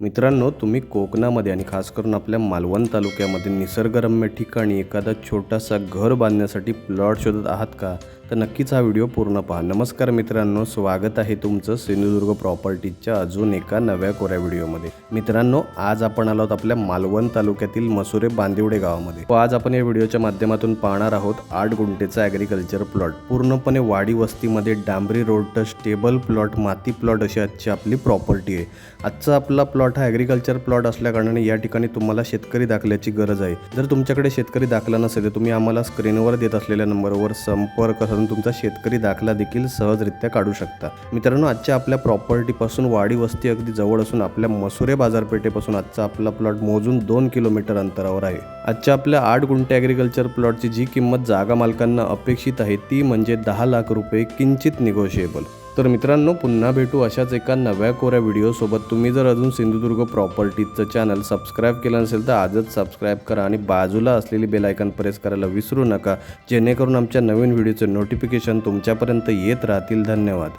मित्रांनो तुम्ही कोकणामध्ये आणि खास करून आपल्या मालवण तालुक्यामध्ये निसर्गरम्य ठिकाणी एखादा छोटासा घर बांधण्यासाठी प्लॉट शोधत आहात का? तर नक्कीच हा व्हिडिओ पूर्ण पहा. नमस्कार मित्रांनो स्वागत आहे तुमचं सिंधुदुर्ग प्रॉपर्टीच्या अजून एका नव्या कोऱ्या व्हिडिओमध्ये. मित्रांनो आज आपण आलो आहोत आपल्या मालवण तालुक्यातील मसुरे बांदिवडे गावामध्ये. व आज आपण या व्हिडिओच्या माध्यमातून पाहणार आहोत आठ गुंठेचा ॲग्रिकल्चर प्लॉट पूर्णपणे वाडी वस्तीमध्ये डांबरी रोड टच टेबल प्लॉट माती प्लॉट अशी आजची आपली प्रॉपर्टी आहे. आजचा आपला प्लॉट हा ॲग्रिकल्चर प्लॉट असल्याकारणाने या ठिकाणी तुम्हाला शेतकरी दाखल्याची गरज आहे. जर तुमच्याकडे शेतकरी दाखला नसेल तर तुम्ही आम्हाला स्क्रीनवर देत असलेल्या नंबरवर संपर्क साधून तुमचा शेतकरी दाखला देखील सहजरित्या काढू शकता. मित्रांनो आजच्या आपल्या प्रॉपर्टीपासून वाडी वस्ती अगदी जवळ असून आपल्या मसुरे बाजारपेठेपासून आजचा आपला प्लॉट मोजून दोन किलोमीटर अंतरावर आहे. आजच्या आपल्या आठ गुंठे ॲग्रिकल्चर प्लॉटची जी किंमत जागा मालकांना अपेक्षित आहे ती म्हणजे दहा लाख रुपये किंचित निगोशिएबल तर मित्रांनो पुन्हा भेटू अशाच एका नव्या कोऱ्या व्हिडिओसोबत तुम्ही जर अजून सिंधुदुर्ग प्रॉपर्टीजचं चॅनल सबस्क्राईब केलं नसेल तर आजच सबस्क्राईब करा आणि बाजूला असलेली बेलायकन प्रेस करायला विसरू नका. जेणेकरून आमच्या नवीन व्हिडिओचे नोटिफिकेशन तुमच्यापर्यंत येत राहतील. धन्यवाद.